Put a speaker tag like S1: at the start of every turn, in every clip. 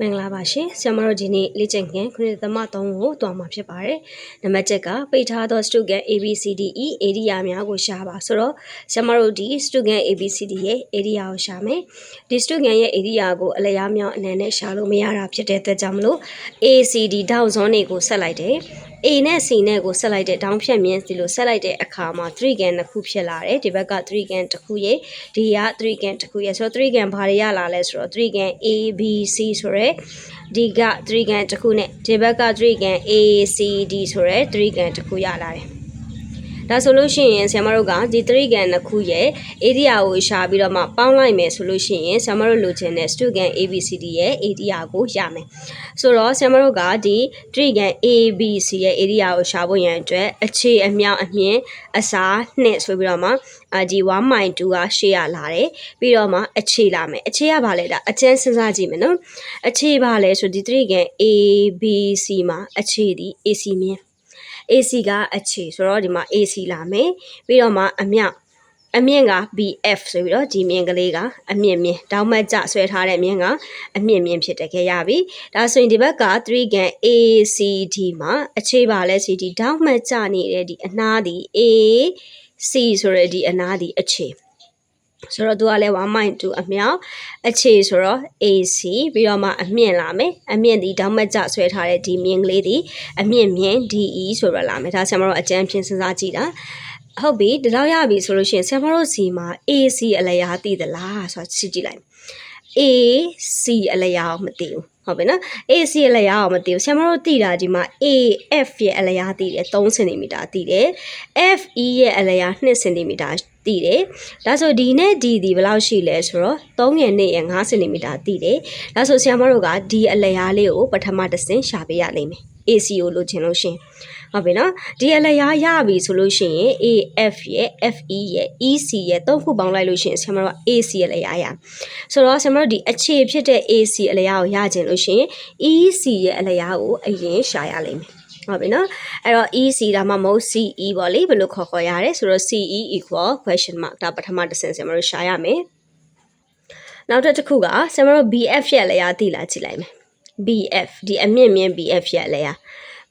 S1: မင်္ဂလာပါရှင်ဆရာမတို့ဒီနေ့လေ့ကျင့်ခန်းခုနှစ်သမ3ကိုတွားမှာဖြစ်ပါတယ်နံပါတ်7ကပိတ်ထားသော student ABCDE area များကိုရှာပါဆိုတော့ဆရာမတို့ဒီ student ABCD ရဲ့ area ကိုရှာမယ်ဒီ student ရဲ့ area ကိုအလျားမြောင်းအနည်းနဲ့ရှာလို့မရတာဖြစ်တဲ့အတွက်ကြောင့်မလို့ ACD ဒေါက်ဇွန်တွေကိုဆက်လိုက်တယ် A နဲ့ C နဲ့ကိုဆက်လိုက်တဲ့ဒေါင်းဖြတ်မြင်းစီလို့ဆက်လိုက်တဲ့အခါမှာ3 gan တစ်ခုဖြစ်လာတယ်ဒီဘက်က3 gan တစ်ခုရဲ့ဒီက3 gan တစ်ခုရဲ့ဆိုတော့3 gan ဘာတွေရလာလဲဆိုတော့3 gan A B C ဆိုရဲဒီက3 gan တစ်ခုနဲ့ဒီဘက်က3 gan A C D ဆိုရဲ3 gan တစ်ခုရလာတယ် ဒါဆိုလို့ရှိရင်ဆရာမတို့ကဒီ3 gan နှစ်ခုရဲ့ area ကိုရှာပြီးတော့မှပေါင်းလိုက်မယ်ဆိုလို့ရှိရင်ဆရာမတို့လိုချင်တဲ့ student ABCD ရဲ့ area ကိုရမယ်ဆိုတော့ဆရာမတို့ကဒီ3 gan ABC ရဲ့ area ကိုရှာဖို့ရန်အတွက်အခြေအမြောက်အမြင့်အစားနှစ်ဆိုပြီးတော့မှအာဒီ1.2ကရှေ့ရလာတယ်ပြီးတော့မှအခြေလာမယ်အခြေကဘာလဲဒါအကျန်းစဉ်းစားကြည့်မယ်နော်အခြေဘာလဲဆိုဒီ3 gan ABC မှာအခြေဒီ AC မြင် AC ကအခြေဆိုတော့ဒီမှာ AC လာမယ်ပြီးတော့မှအမြောက်အမြင့်က BF ဆိုပြီးတော့ဒီမြင့်ကလေးကအမြင့်မြင့်တောင်းမတ်ကြဆွဲထားတဲ့မြင့်ကအမြင့်မြင့်ဖြစ်တယ်ခဲ့ရပြီဒါဆိုရင်ဒီဘက်က3 gan ACD မှာအခြေပါလဲ CD တောင်းမတ်ကြနေတဲ့ဒီအနားဒီ AC ဆိုရဒီအနားဒီအခြေ ဆိုတော့သူကလည်း1.2အမြောက်အခြေဆိုတော့ AC ပြီးတော့မှအမြင့်လာမယ်အမြင့်ဒီတောင်းမတ်ကြဆွဲထားတဲ့ဒီမြင့်ကလေးဒီအမြင့်မြင့် DE ဆိုတော့လာမယ်ဒါဆရာမတို့အကြမ်းဖြင့်စဉ်းစားကြည့်တာဟုတ်ပြီဒီတော့ရပြီဆိုလို့ရှိရင်ဆရာမတို့စီမှာ AC အလျားသိသလားဆိုတာကြည့်ကြည့်လိုက် AC အလျားမသိဘူးဟုတ်ပြီနော် AC အလျားအောင်မသိဘူးဆရာမတို့သိတာဒီမှာ AF ရဲ့အလျားသိတယ်3 cm သိတယ် FE ရဲ့အလျား2 cm သိတယ်ဒါဆိုဒီနဲ့ဒီဒီဘယ်လောက်ရှိလဲဆိုတော့3ရနဲ့ရ5 cm သိတယ်ဒါဆိုဆရာမတို့ကဒီအလျားလေးကိုပထမတစ်ဆင့်ရှာပေးရလိမ့်မယ် AC ကိုလိုချင်လို့ရှင်ဟုတ်ပြီနော်ဒီအလျားရပြီဆိုလို့ရှိရင် AF ရဲ့ FE ရဲ့ EC ရဲ့သုံးခုပေါင်းလိုက်လို့ရှိရင်ဆရာမတို့က AC အလျားရဆိုတော့ဆရာမတို့ဒီအခြေဖြစ်တဲ့ AC အလျားကိုရခြင်းလို့ရှိရင် EC ရဲ့အလျားကိုအရင်ရှာရလိမ့်မယ် ဟုတ်ပြီနော်အဲ့တော့ EC ဒါမှမဟုတ် CE ပေါ့လေဘယ်လိုခေါ်ခေါ်ရလဲဆိုတော့ CE equal question mark ဒါပထမတစ်ဆင့်ဆရာမတို့ရှာရမယ်နောက်တစ်ခုကဆရာမတို့ BF ရဲ့အလျားသိလာကြည့်လိုက်မယ် BF ဒီအမြင့်မြင့် BF ရဲ့အလျား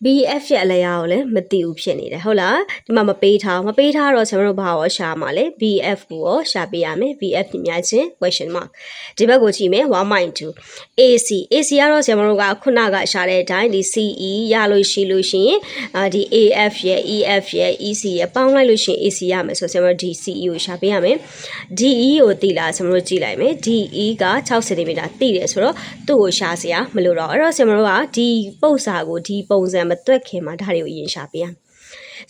S1: BF ရဲ့အလျားကိုလည်းမသိဘူးဖြစ်နေတယ်ဟုတ်လားဒီမှာမပေးထားမပေးထားတော့ကျွန်တော်တို့ဘာရောရှာမှာလဲ BF ကိုရောရှာပေးရမယ် BF ပြများချင်း question mark ဒီဘက်ကိုကြည့်မယ်1.2 AC AC ကတော့ကျွန်တော်တို့ကခုနကရှာတဲ့အတိုင်းဒီ CE ရလို့ရှိလို့ရှိရင်အာဒီ AF ရဲ့ EF ရဲ့ EC ရဲ့ပေါင်းလိုက်လို့ရှိရင် AC ရမယ်ဆိုကျွန်တော်တို့ဒီ CE ကိုရှာပေးရမယ် DE ကိုသိလားကျွန်တော်တို့ကြည့်လိုက်မယ် DE က6 cm သိတယ်ဆိုတော့သူ့ကိုရှာစရာမလိုတော့အဲ့တော့ကျွန်တော်တို့ကဒီပုတ်စာကိုဒီပုံစံမတွက်ခင်မှာဒါတွေကိုအရင်ရှာပေးရမယ်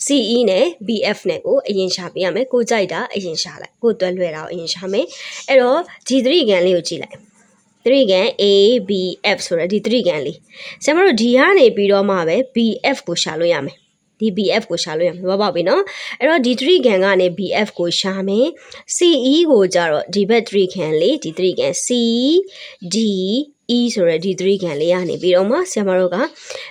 S1: CE နဲ့ BF နဲ့ကိုအရင်ရှာပေးရမယ်ကိုကြိုက်တာအရင်ရှာလိုက်ကိုတွက်လွယ်တာကိုအရင်ရှာမယ်အဲ့တော့ဒီ3ကန်လေးကိုကြည့်လိုက်3ကန် A B F ဆိုတော့ဒီ3ကန်လေးဆရာမတို့ဒီကနေပြီးတော့မှပဲ BF ကိုရှာလို့ရမယ်ဒီ BF ကိုရှာလို့ရမှာပေါ့ပြီနော်အဲ့တော့ဒီ3ကန်ကနေ BF ကိုရှာမယ် CE ကိုကြတော့ဒီဘက်3ကန်လေးဒီ3ကန် C D E ဆိုရယ်ဒီ3ကန်လေးကနေပြီးတော့မှဆရာမတို့က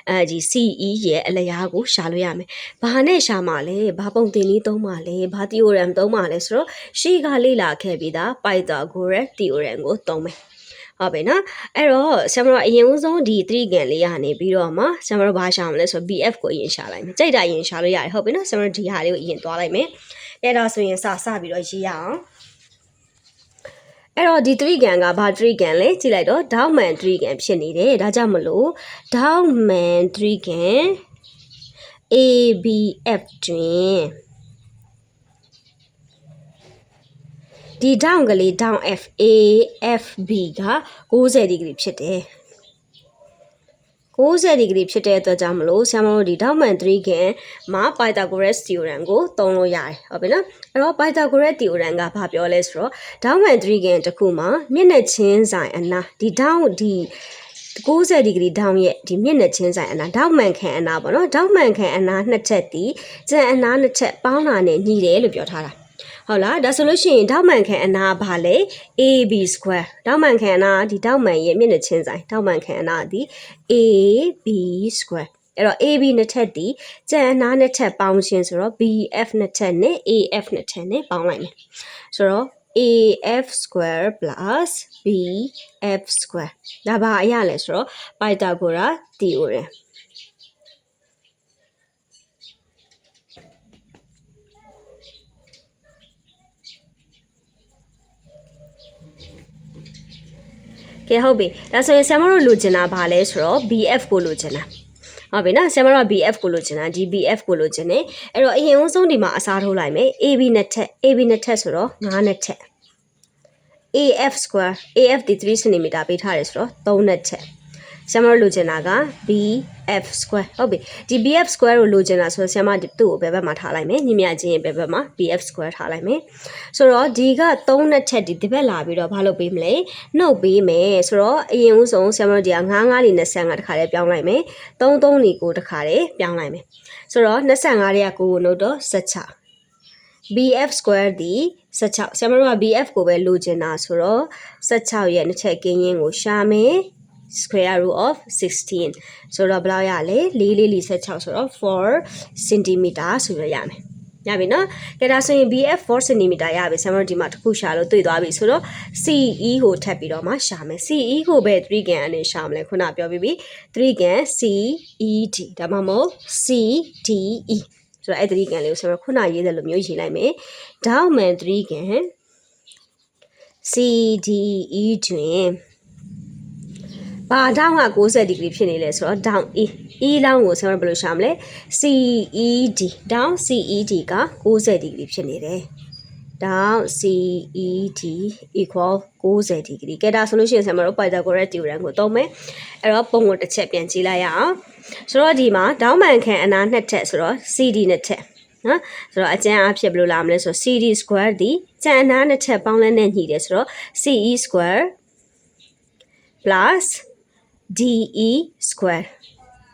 S1: အဲဒီ CE ရဲ့အလျားကိုရှာလို့ရမယ်။ဘာနဲ့ရှာမှာလဲ။ဘာပုံတင်လေးသုံးမှာလဲ။ဘာ theorem သုံးမှာလဲဆိုတော့ရှေ့ကလေ့လာခဲ့ပြီးသား Pythagoras theorem ကိုသုံးမယ်။ဟုတ်ပြီနော်အဲ့တော့ဆရာမတို့အရင်ဆုံးဒီ3ကန်လေးကနေပြီးတော့မှဆရာမတို့ဘာရှာမလဲဆိုတော့ BF ကိုအရင်ရှာလိုက်မယ်ကြိုက်တာအရင်ရှာလို့ရတယ်ဟုတ်ပြီနော်ဆရာမတို့ဒီဟာလေးကိုအရင်သွားလိုက်မယ်အဲ့ဒါဆိုရင်စစပြီးတော့ရေးရအောင် အဲ့တော့ဒီ3ကန်ကဘာ3ကန်လဲကြည့်လိုက်တော့ Dowman 3ကန်ဖြစ်နေတယ်ဒါကြောင့်မလို့ Dowman 3ကန် ABF တွင်ဒီ down ကလေး down F A F B က90ဒီဂရီဖြစ်တယ် 90ဒီဂရီဖြစ်တဲ့အတွက်ကြောင့်မလို့ဆရာမတို့ဒီဒေါက်မန်3ခင်မှာ Pythagoras theorem ကိုသုံးလို့ရတယ်ဟုတ်ပြီနော်အဲ့တော့ Pythagoras theorem ကဘာပြောလဲဆိုတော့ဒေါက်မန်3ခင်တစ်ခုမှာမျက်နှာချင်းဆိုင်အနာဒီဒေါက်ဒီ90ဒီဂရီဒေါင်းရဲ့ဒီမျက်နှာချင်းဆိုင်အနာဒေါက်မန်ခံအနာပေါ့နော်ဒေါက်မန်ခံအနာနှစ်ချက်ဒီကျန်အနာနှစ်ချက်ပေါင်းတာနဲ့ညီတယ်လို့ပြောထားတာ ဟုတ်လားဒါဆိုလို့ရှိရင်ဒေါက်မန်ခံအနာဘာလဲ AB square ဒေါက်မန်ခံအနာဒီဒေါက်မန်ရဲ့မျက်နှာချင်းဆိုင်ဒေါက်မန်ခံအနာဒီ AB square အဲ့တော့ AB နှစ်ထပ်ဒီကျန်အနာနှစ်ထပ်ပေါင်းခြင်းဆိုတော့ BF နှစ်ထပ်နဲ့ AF နှစ်ထပ်နဲ့ပေါင်းလိုက်မယ်ဆိုတော့ af square plus bf square ဒါဘာအရလဲဆိုတော့ Pythagora theorem ကဲဟုတ်ပြီဒါဆိုရင်ဆရာမတို့လိုချင်တာဘာလဲဆိုတော့ BF ကိုလိုချင်တာဟုတ်ပြီနော်ဆရာမတို့က BF ကိုလိုချင်တာဒီ BF ကိုလိုချင်တယ်အဲ့တော့အရင်ဦးဆုံးဒီမှာအစားထိုးလိုက်မယ် AB နဲ့ထက် AB နဲ့ထက်ဆိုတော့9နဲ့ထက် AF square AF ဒီ3 cm ပေးထားတယ်ဆိုတော့3နဲ့ထက် ဆရာမတို့လိုချင်တာက BF square ဟုတ်ပြီဒီ BF square ကိုလိုချင်တာဆိုတော့ဆရာမသူ့ကိုဘယ်ဘက်မှာထားလိုက်မယ်ညီမချင်းရဲ့ဘယ်ဘက်မှာ BF square ထားလိုက်မယ်ဆိုတော့ဒီက3နဲ့ထက်ဒီဒီဘက်လာပြီးတော့ဘာလုပ်ပေးမလဲနှုတ်ပေးမယ်ဆိုတော့အရင်ဦးဆုံးဆရာမတို့ဒီက9 9လေး25တခါလေးပြောင်းလိုက်မယ်3 3လေးကိုတခါလေးပြောင်းလိုက်မယ်ဆိုတော့25လေးကကိုကိုနှုတ်တော့16 BF square ဒီ16ဆရာမတို့က BF ကိုပဲလိုချင်တာဆိုတော့16ရဲ့နှစ်ချက်ကင်းရင်းကိုရှာမယ် square root of 16ဆိုတော့ဘယ်လောက်ရလဲ4လေး46ဆိုတော့4 cm ဆိုရရမယ်ရပြီနော်ကဲဒါဆိုရင် BF 4 cm ရပြီဆရာမတို့ဒီမှာတစ်ခုရှာလို့တွေ့သွားပြီဆိုတော့ CE ကိုထပ်ပြီးတော့မှရှာမယ် CE ကိုပဲ3ကန်အနေရှာမလဲခုနပြောပြီးပြီ3ကန် CED ဒါမှမဟုတ် CDE ဆိုတော့အဲ့3ကန်လေးကိုဆရာမခုနရေးတယ်လို့မျိုးရေးလိုက်မယ်ဒေါက်မန်3ကန် CDE တွင် ဘာဒေါင်းက60ဒီဂရီဖြစ်နေလဲဆိုတော့ down E E လောင်းကိုဆရာဘယ်လိုရှာမလဲ CED down CED က60ဒီဂရီဖြစ်နေတယ် down CED equal 60ဒီဂရီကဲဒါဆိုလို့ရှိရင်ဆရာမတို့ Pythagoras theorem ကိုသုံးမယ်အဲ့တော့ပုံကိုတစ်ချက်ပြန်ကြည့်လိုက်ရအောင်ဆိုတော့ဒီမှာ down မှန်ခံအနာနှစ်ထက်ဆိုတော့ CD နှစ်ထက်နော်ဆိုတော့အကျန်းအဖြစ်ဘယ်လိုလာမလဲဆိုတော့ CD square ဒီကျန်အနာနှစ်ထက်ပေါင်းလဲနဲ့ညီတယ်ဆိုတော့ CE square plus DE square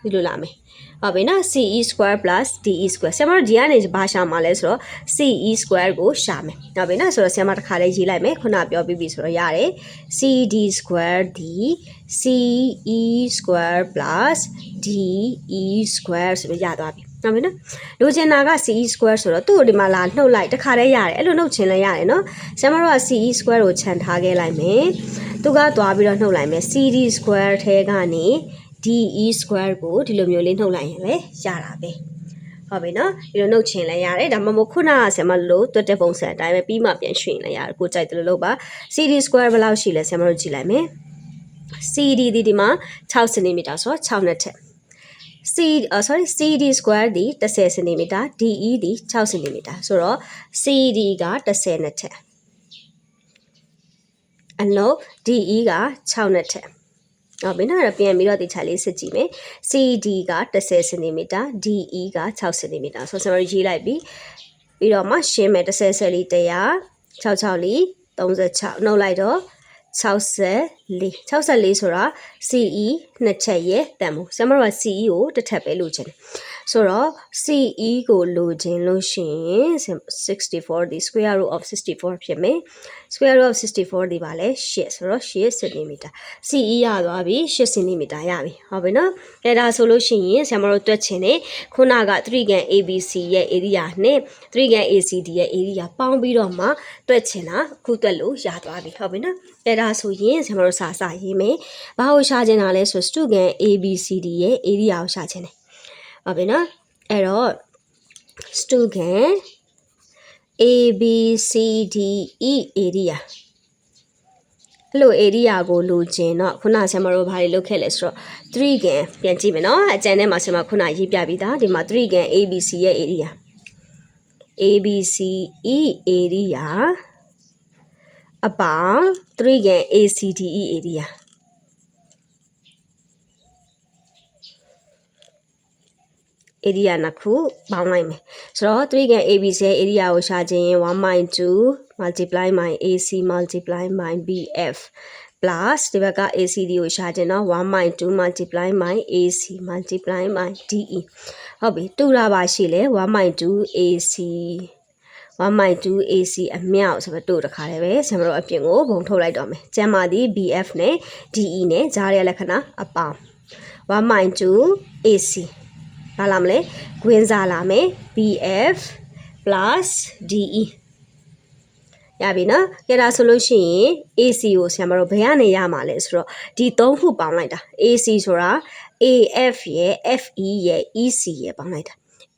S1: ဒီလိုလာမယ်ဟုတ်ပြီနော် CE square plus DE square ဆရာမတို့ဒီကနေဘာရှာမှာလဲဆိုတော့ CE square ကိုရှာမယ်ဟုတ်ပြီနော်ဆိုတော့ဆရာမတစ်ခါလေးရေးလိုက်မယ်ခုနပြောပြီးပြီဆိုတော့ရတယ် CD square D CE square plus DE square ဆိုပြီးရသွားပြီ ဟုတ်ပြီနော်လိုချင်တာက CE square ဆိုတော့သူ့ကိုဒီမှာလာနှုတ်လိုက်တစ်ခါတည်းရတယ်အဲ့လိုနှုတ်ချင်လဲရတယ်နော်ဆရာမတို့က CE square ကိုခြံထားခဲ့လိုက်မယ်သူကသွားပြီးတော့နှုတ်လိုက်မယ် CD square ထဲကနေ DE square ကိုဒီလိုမျိုးလေးနှုတ်လိုက်ရင်လည်းရတာပဲဟုတ်ပြီနော်ဒီလိုနှုတ်ချင်လည်းရတယ်ဒါမှမဟုတ်ခုနကဆရာမလို့တွတ်တဲ့ပုံစံအတိုင်းပဲပြီးမှပြန်ရွှေ့လည်းရတယ်ကိုကြိုက်တယ်လို့လုပ်ပါ CD square ဘယ်လောက်ရှိလဲဆရာမတို့ကြည့်လိုက်မယ် CD ဒီဒီမှာ6 cm ဆိုတော့6နဲ့ထက် C uh, sorry CD square ဒီ10 cm DE ဒီ6 cm ဆိုတော့ CD က10နဲ့ထက်အလုံး DE က6နဲ့ထက်ဟုတ်ပြီနော်အဲ့ဒါပြန်ပြီးတော့ဒီချာလေးစစ်ကြည့်မယ် CD က10 cm DE က6 cm ဆိုတော့ကျွန်တော်ရေးလိုက်ပြီပြီးတော့မှရှင်းမယ်10ဆယ်လီ100 66လီ36နှုတ်လိုက်တော့ 64 64ဆိုတာ CE နှစ်ချက်ရဲ့တန်ဖို့ဆရာမတို့က CE ကိုတစ်ထပ်ပဲလိုချင်တယ် ဆိုတော့ CE ကိုလိုချင်လို့ရှိရင်64ဒီ square root of 64ဖြစ်မယ် square root of 64ဒီပါလဲ8ဆိုတော့8 cm CE ရသွားပြီ8 cm ရပြီဟုတ်ပြီနော်အဲဒါဆိုလို့ရှိရင်ဆရာမတို့တွက်ချင်တယ်ခုနက3ကန် ABC ရဲ့ area နဲ့3ကန် ACD ရဲ့ area ပေါင်းပြီးတော့မှတွက်ချင်တာအခုတွက်လို့ရသွားပြီဟုတ်ပြီနော်အဲဒါဆိုရင်ဆရာမတို့စာစာရေးမယ်ဘာကိုရှာချင်တာလဲဆိုစတုကန် ABCD ရဲ့ area ကိုရှာချင်တယ် ဟုတ်ပြီနော်အဲ့တော့ student A B C D E area အဲ့လို area ကိုလိုချင်တော့ခုနဆရာမတို့ဘာတွေလုပ်ခဲ့လဲဆိုတော့3 gan ပြန်ကြည့်မယ်နော်အကျန်ထဲမှာဆရာမခုနရေးပြပြီးသားဒီမှာ3 gan ABC ရဲ့ area ABC E area အပေါင်း3 gan ACDE area area နှစ်ခုပေါင်းလိုက်မယ်ဆိုတော့3 can ABC area ကိုရှာခြင်းရင်1.2 multiply by AC multiply by BF plus ဒီဘက်က ACD ကိုရှာခြင်းတော့1.2 multiply by AC multiply by DE ဟုတ်ပြီတူတာပါရှိလဲ1.2 AC 1.2 AC အမြောက်ဆိုတော့တို့တခါတည်းပဲဆရာမတို့အပြင်ကိုဘုံထုတ်လိုက်တော့မယ်ကျန်ပါသည် BF နဲ့ DE နဲ့ဂျားရလက္ခဏာအပေါင်း1.2 AC ဘာလာမလဲဂွင်းစားလာမယ် BF DE ရပြီနော်ကဲဒါဆိုလို့ရှိရင် AC ကိုဆရာမတို့ဘယ်ကနေရမှာလဲဆိုတော့ဒီ၃ခုပေါင်းလိုက်တာ AC ဆိုတာ AF ရဲ့ FE ရဲ့ EC ရဲ့ပေါင်းလိုက်တာ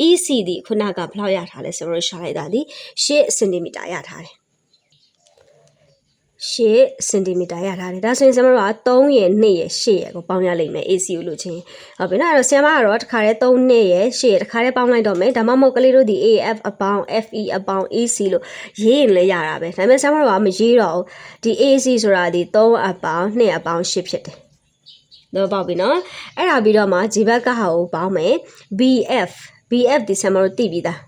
S1: EC ဒီခုနကဘယ်လောက်ရထားလဲဆိုတော့ရှာလိုက်တာဒီ8စင်တီမီတာရထားတယ် 8စင်တီမီတာရထားတယ်ဒါဆိုရင်ဆရာမတို့က3ရဲ့2ရဲ့8ရဲ့ကိုပေါင်းရလိမ့်မယ် AC ကိုလို့ချင်းဟုတ်ပြီနော်အဲ့တော့ဆရာမကတော့တစ်ခါတည်း3နဲ့ရဲ့8ရဲ့တစ်ခါတည်းပေါင်းလိုက်တော့မယ်ဒါမှမဟုတ်ကလေးတို့ဒီ AF အပေါင်း FE အပေါင်း AC လို့ရေးရင်လည်းရတာပဲဒါပေမဲ့ဆရာမတို့ကမရေးတော့ဘူးဒီ AC ဆိုတာဒီ3အပေါင်း2အပေါင်း8ဖြစ်တယ်တော့ပေါ့ပြီနော်အဲ့ဒါပြီးတော့မှဂျီဘက်ကဟာကိုပေါင်းမယ် BF BF ဒီဆရာမတို့သိပြီးသား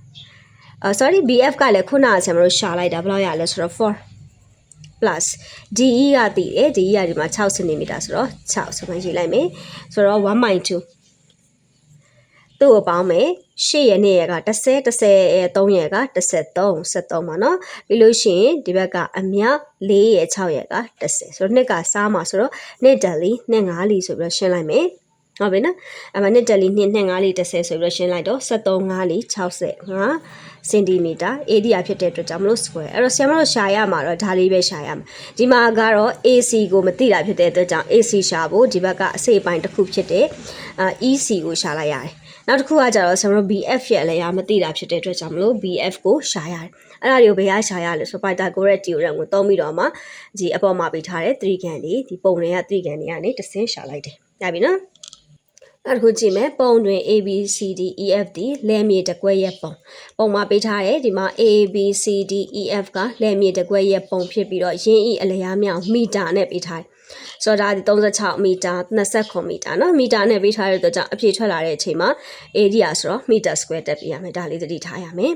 S1: အာ sorry BF ကလည်းခုနကဆရာမတို့ရှာလိုက်တာဘယ်လောက်ရလဲဆိုတော့4 plus DE ကတည်တယ် DE ကဒီမှာ6 cm ဆိုတော့6ဆိုမှရေးလိုက်မယ်ဆိုတော့1.2သူ့ကိုပေါင်းမယ်8ရဲ့နဲ့ရက30 30ရဲ့3ရဲ့က33 73ပါနော်ပြီးလို့ရှိရင်ဒီဘက်ကအမြောက်4ရဲ့6ရဲ့က30ဆိုတော့နှစ်ကစားမှာဆိုတော့နှစ်တယ်လီနှစ်5လီဆိုပြီးတော့ရှင်းလိုက်မယ် ဟုတ်ပြီနော်အမနှစ်တယ်လီနှစ်နှစ်5လီ30ဆိုပြီးတော့ရှင်းလိုက်တော့73 5လီ65စင်တီမီတာ area ဖြစ်တဲ့အတွက်ကြောင့်မလို့ square အဲ့တော့ဆရာမတို့ရှာရမှာတော့ဒါလေးပဲရှာရမှာဒီမှာကတော့ AC ကိုမသိတာဖြစ်တဲ့အတွက်ကြောင့် AC ရှာဖို့ဒီဘက်ကအစိပ်ပိုင်းတစ်ခုဖြစ်တဲ့အာ EC ကိုရှာလိုက်ရတယ်နောက်တစ်ခုကကြတော့ဆရာတို့ BF ရဲ့အလဲရမသိတာဖြစ်တဲ့အတွက်ကြောင့်မလို့ BF ကိုရှာရတယ်အဲ့ဒါတွေကိုဘယ်ရရှာရလဲဆို Pythagoras theorem ကိုသုံးပြီးတော့မှဒီအပေါ်မှာပေးထားတဲ့3 can တွေဒီပုံတွေက3 can တွေကနေတစ်ဆင်းရှာလိုက်တယ်ရပြီနော် နောက်တစ်ခုကြည့်မယ်ပုံတွင် A B C D E F D လဲမြေတကွဲရဲ့ပုံပုံမှာပေးထားတယ်ဒီမှာ A B C D E F ကလဲမြေတကွဲရဲ့ပုံဖြစ်ပြီးတော့ရင်းဤအလျားမြောင်မီတာနဲ့ပေးထားတယ်ဆိုတော့ဒါဒီ36မီတာ29မီတာเนาะမီတာနဲ့ပေးထားတဲ့အတွက်ကြောင့်အပြည့်ထွက်လာတဲ့အချိန်မှာ area ဆိုတော့ meter square တက်ပြရမယ်ဒါလေးသတိထားရမယ်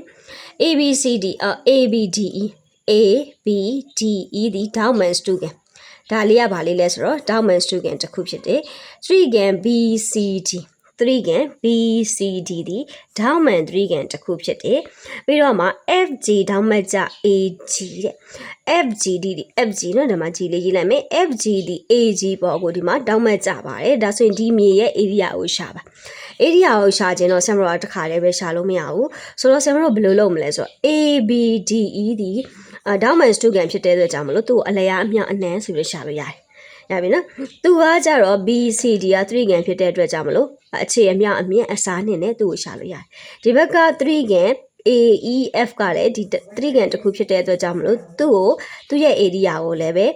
S1: ABCD ABDE ABDE ဒီ Dauman Stugan ဒါလေးကဘာလေးလဲဆိုတော့ Dauman Stugan တစ်ခုဖြစ်တယ်3 gan BCD 3 gan BCD ဒီ Dauman 3 gan တစ်ခုဖြစ်တယ်ပြီးတော့မှ FG ဒေါင်းမတ်ကြ AG တဲ့ FGD ဒီ FG နော်ဒီမှာ G လေးရေးလိုက်မယ် FGD AG ပေါ့ကိုဒီမှာဒေါင်းမတ်ကြပါတယ်ဒါဆိုရင်ဒီမြေရဲ့ area ကိုရှာပါ area ကိုရှာခြင်းတော့ဆမ်မရောတစ်ခါတည်းပဲရှာလို့မရဘူးဆိုတော့ဆမ်မရောဘယ်လိုလုပ်မလဲဆိုတော့ ABDE ဒီ အဒေါင်းမန်စတူကန်ဖြစ်တဲ့အတွက်ကြောင့်မလို့သူ့ကိုအလျားအမြောက်အနှံဆိုပြီးရှာလို့ရတယ်ရပြီနော်သူကကြတော့ BCD က3ကန်ဖြစ်တဲ့အတွက်ကြောင့်မလို့အခြေအမြောက်အမြင့်အစားနဲ့နဲ့သူ့ကိုရှာလို့ရတယ်ဒီဘက်က3ကန် AEF ကလည်းဒီ3ကန်တစ်ခုဖြစ်တဲ့အတွက်ကြောင့်မလို့သူ့ကိုသူ့ရဲ့ area ကိုလည်းပဲ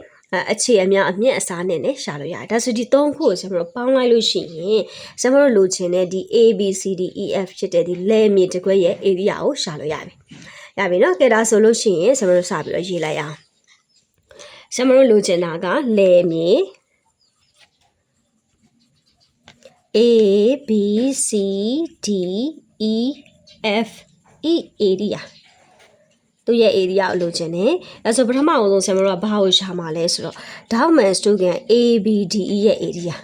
S1: အခြေအများအမြင့်အစားနဲ့နဲ့ရှာလို့ရတယ်ဒါဆိုဒီ၃ခုကိုကျွန်တော်ပေါင်းလိုက်လို့ရှိရင်ကျွန်တော်လိုချင်တဲ့ဒီ A B C D E F ဖြစ်တဲ့ဒီလဲမြေတစ်ခွက်ရဲ့ area ကိုရှာလို့ရပြီ ရပြီနော်ကဲဒါဆိုလို့ရှိရင်ကျွန်တော်စပြီးတော့ရေးလိုက်အောင်ကျွန်တော်လိုချင်တာကလဲမြေ A B C D E F E area သူ့ရဲ့ area ကိုလိုချင်တယ်။အဲဆိုပထမအဆုံးဆရာမတို့ကဘာကိုရှာမှာလဲဆိုတော့ Dauman Stugan ABDE ရဲ့ area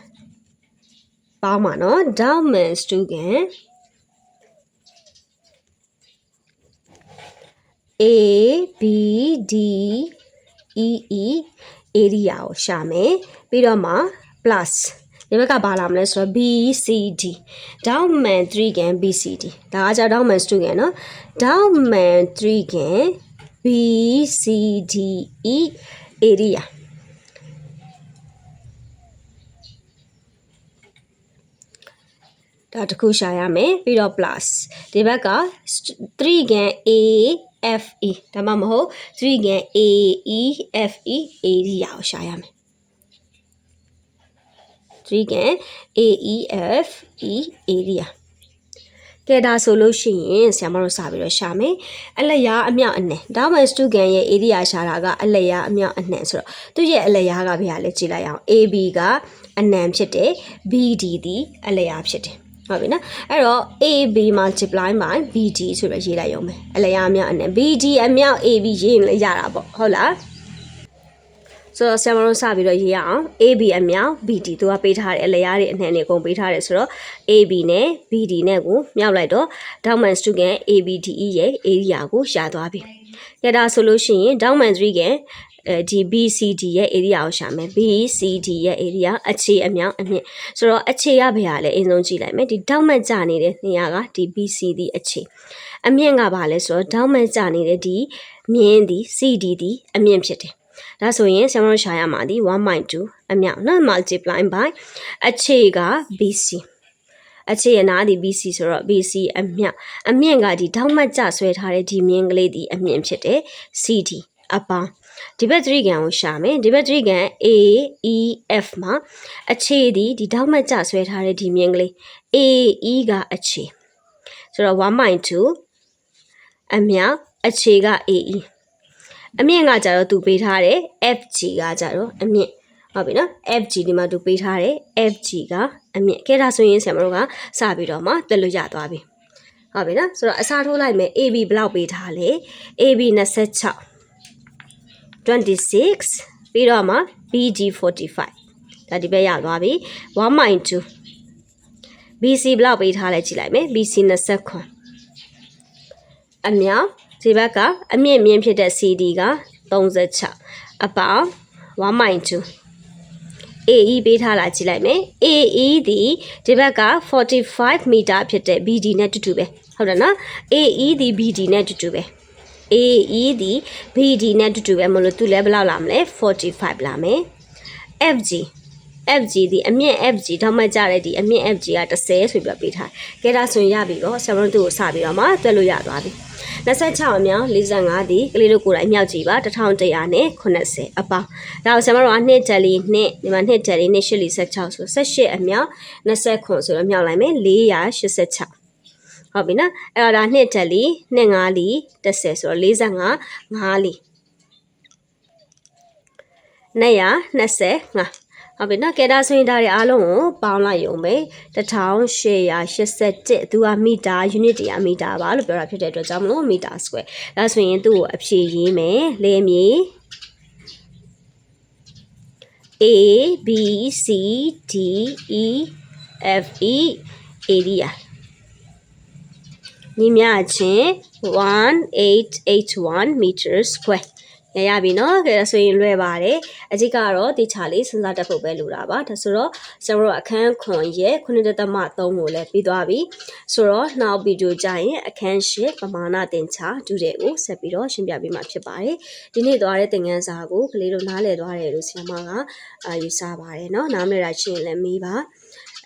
S1: ပေါင်းပါနော် Dauman Stugan A B D E E area ကိုရှာမယ်ပြီးတော့မှ plus. ဒီဘက်ကဘာလာမလဲဆိုတော့ B C D. Down man 3 game B C D. ဒါကကြ down man 2 game no. Down man 3 can B C D E area. ဒါတခုရှာရမယ်ပြီးတော့ plus ဒီဘက်က3 can AFE ဒါမှမဟုတ်3 can AEFE area ကိုရှာရမယ်3 can AEFE area ကဲဒါဆိုလို့ရှိရင်ဆရာမတို့စပြီးတော့ရှာမယ်အလျားအမြောက်အနှံဒါမှစတူကန်ရဲ့ area ရှာတာကအလျားအမြောက်အနှံဆိုတော့သူရဲ့အလျားကဘယ်ဟာလဲကြည့်လိုက်အောင် AB ကအနှံဖြစ်တယ် BD ဒီအလျားဖြစ်တယ် ဟုတ်ပြီနော်အဲ့တော့ AB multiply by BD ဆိုပြီးရေးလိုက်ရုံပဲအလျားအမြောက်အနှံ BD အမြောက် AB ရေးရင်လည်းရတာပေါ့ဟုတ်လားဆိုတော့ဆရာမတို့စပြီးတော့ရေးရအောင် AB အမြောက် BD သူကပေးထားတယ်အလျားတွေအနှံတွေအကုန်ပေးထားတယ်ဆိုတော့ AB နဲ့ BD နဲ့ကိုမြောက်လိုက်တော့ Dauman Stugan ABDE ရဲ့ area ကိုရှာသွားပြီ။ကြဒါဆိုလို့ရှိရင် Dauman 3က အဲဒီ BCD ရဲ့ area ကိုရှာမယ် BCD ရဲ့ area အခြေအမြောက်အမြင့်ဆိုတော့အခြေရဘယ်ဟာလဲအရင်ဆုံးကြည့်လိုက်မယ်ဒီတောက်မှတ်ကြနေတဲ့နေရာကဒီ BCD အခြေအမြင့်ကဘာလဲဆိုတော့တောက်မှတ်ကြနေတဲ့ဒီမြင်းသည် CD သည်အမြင့်ဖြစ်တယ်ဒါဆိုရင်ဆရာမတို့ရှာရမှာဒီ1.2အမြောက်နော် multiply by အခြေက BC အခြေရနာဒီ BC ဆိုတော့ BC အမြင့်အမြင့်ကဒီထောက်မှတ်ကြဆွဲထားတဲ့ဒီမြင်းကလေးဒီအမြင့်ဖြစ်တယ် CD အပေါင်း ဒီဘက်3ကန်ကိုရှာမယ်ဒီဘက်3ကန် A E F မှာအခြေဒီဒီထောက်မှတ်ကြဆွဲထားတဲ့ဒီမြင်းကလေး A E ကအခြေဆိုတော့1.2အမြောက်အခြေက AE အမြင့်ကကြတော့သူပေးထားတယ် FG ကကြတော့အမြင့်ဟုတ်ပြီနော် FG ဒီမှာသူပေးထားတယ် FG ကအမြင့်ကဲဒါဆိုရင်ဆရာမတို့ကစပြီးတော့မှတက်လို့ရသွားပြီဟုတ်ပြီနော်ဆိုတော့အစားထိုးလိုက်မယ် AB ဘယ်လောက်ပေးထားလဲ AB 26 26ပြီးတော့မှ BG 45ဒါဒီဘက်ရသွားပြီ1.2 BC ဘယ်လောက်ပေးထားလဲကြည့်လိုက်မယ် BC 29အမြောက်ဒီဘက်ကအမြင့်မြင့်ဖြစ်တဲ့ CD က36အပေါင်း1.2 AE ပေးထားလာကြည့်လိုက်မယ် AE ဒီဒီဘက်က45မီတာဖြစ်တဲ့ BD နဲ့တူတူပဲဟုတ်တယ်နော် AE ဒီ BD နဲ့တူတူပဲ AE ဒီ BD နဲ့တူတူပဲမလို့သူလည်းဘယ်လောက်လာမလဲ45လာမယ် FG FG ဒီအမြင့် FG တော့မှကြတဲ့ဒီအမြင့် FG က30ဆိုပြီးတော့ပေးထား။ကဲဒါဆိုရင်ရပြီတော့ဆရာမတို့ကိုစပြီးတော့မှတွက်လို့ရသွားပြီ။26အမြောက်45ဒီကလေးတို့ကိုယ်တိုင်မြောက်ကြည့်ပါ1100နဲ့80အပေါင်း။ဒါကိုဆရာမတို့ကနှစ်တယ်လီနှစ်ဒီမှာနှစ်တယ်လီနှစ်8လီ16ဆို18အမြောက်20ခွန်ဆိုတော့မြောက်လိုက်မယ်486 ဟုတ်ပြီနော်အဲ့တော့ဒါနှစ်တယ်လီနှစ်5လီ30ဆိုတော့45 5လီ225ဟုတ်ပြီနော်ကဲဒါဆိုရင်ဒါတွေအားလုံးကိုပေါင်းလိုက်ရုံပဲ1881သူကမီတာ unit တရားမီတာပါလို့ပြောတာဖြစ်တဲ့အတွက်ကြောင့်မလို့မီတာ square ဒါဆိုရင်သူ့ကိုအဖြေရေးမယ်လေမြေ A B C D E F E area ညီမျှချင်း1881 meter square ရရပြီနော်ကဲဆိုရင်လွယ်ပါတယ်အကြီးကတော့တေချာလေးစဉ်းစားတတ်ဖို့ပဲလိုတာပါဒါဆိုတော့ကျွန်တော်တို့အခန်းခွန်ရဲ့9.3ကိုလည်းပြီးသွားပြီဆိုတော့နောက်ဗီဒီယိုကြရင်အခန်းရှစ်ပမာဏသင်္ချာဒုတဲ့ကိုဆက်ပြီးတော့ရှင်းပြပေးမှာဖြစ်ပါတယ်ဒီနေ့သွားတဲ့သင်ခန်းစာကိုကလေးတို့နားလည်သွားတယ်လို့ဆရာမကအာယူဆပါတယ်နော်နားမလည်တာရှင်းလည်းမေးပါ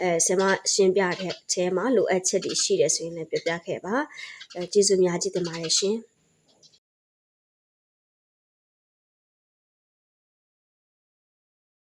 S1: အဲဆရာမရှင်းပြတဲ့အထဲမှာလိုအပ်ချက်တွေရှိတယ်ဆိုရင်လည်းပြပြခဲ့ပါအဲကျေးဇူးများကြီးတင်ပါတယ်ရှင်